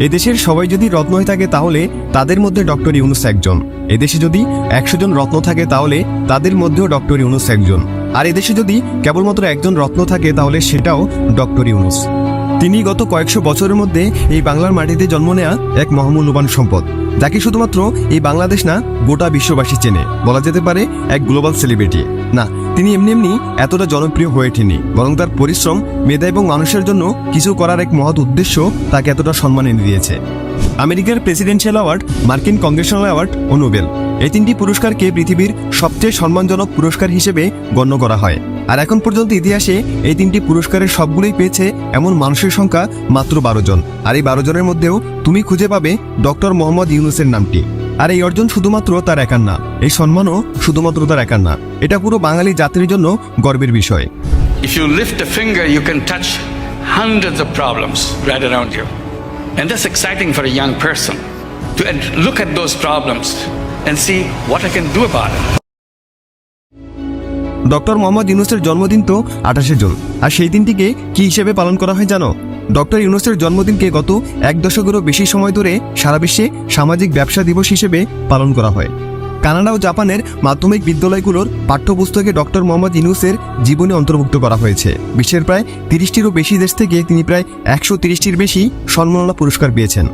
এদেশের সবাই যদি রত্ন হয়ে থাকে তাহলে তাদের মধ্যে ডক্টর ইউনুস একজন। এদেশে যদি একশো জন রত্ন থাকে তাহলে তাদের মধ্যেও ডক্টর ইউনুস একজন। আর এদেশে যদি কেবলমাত্র একজন রত্ন থাকে তাহলে সেটাও ডক্টর ইউনুস। তিনি গত কয়েকশো বছরের মধ্যে এই বাংলার মাটিতে জন্ম নেয়া এক মহামূল্যবান সম্পদ। যাকে শুধুমাত্র এই বাংলাদেশ না, গোটা বিশ্ববাসী চেনে। বলা যেতে পারে এক গ্লোবাল সেলিব্রিটি। না তিনি এমনি এমনি এতটা জনপ্রিয় হয়ে ওঠেনি বরং তার পরিশ্রম, মেধা এবং মানুষের জন্য কিছু করার এক মহৎ উদ্দেশ্য তাকে এতটা সম্মান এনে দিয়েছে। আমেরিকার প্রেসিডেন্সিয়াল অ্যাওয়ার্ড, মার্কিন কংগ্রেশনাল অ্যাওয়ার্ড ও নোবেল। এই তিনটি পুরস্কারকে পৃথিবীর সবচেয়ে সম্মানজনক পুরস্কার হিসেবে গণ্য করা হয়। আর এখন পর্যন্ত ইতিহাসে এই তিনটি পুরস্কারের সবগুলোই পেয়েছে এমন মানুষের সংখ্যা মাত্র বারো জন। আর এই বারো জনের মধ্যেও তুমি খুঁজে পাবে ডক্টর মোহাম্মদ ইউনুসের নামটি। আর এই অর্জন শুধুমাত্র তার একার না এই সম্মানও শুধুমাত্র তার একার না। এটা পুরো বাঙালি জাতির জন্য গর্বের বিষয়। If lift finger you can touch hundred of problems right around you and that's exciting for a young person to look at those problems and see what I can do about it doctor Mohammad ইউনুসের জন্মদিন তো আঠাশে June. আর সেই দিনটিকে কি হিসেবে পালন করা হয় জানো? ডক্টর ইউনুসের জন্মদিনকে গত এক দশকেরও বেশি সময় ধরে সারা বিশ্বে সামাজিক ব্যবসা দিবস হিসেবে পালন করা হয়। কানাডা ও জাপানের মাধ্যমিক বিদ্যালয়গুলোর পাঠ্যপুস্তকে ডক্টর মোহাম্মদ ইউনুসের জীবনে অন্তর্ভুক্ত করা হয়েছে। বিশ্বের প্রায় তিরিশটিরও বেশি দেশ থেকে তিনি প্রায় একশো তিরিশটির বেশি সম্মাননা পুরস্কার পেয়েছেন।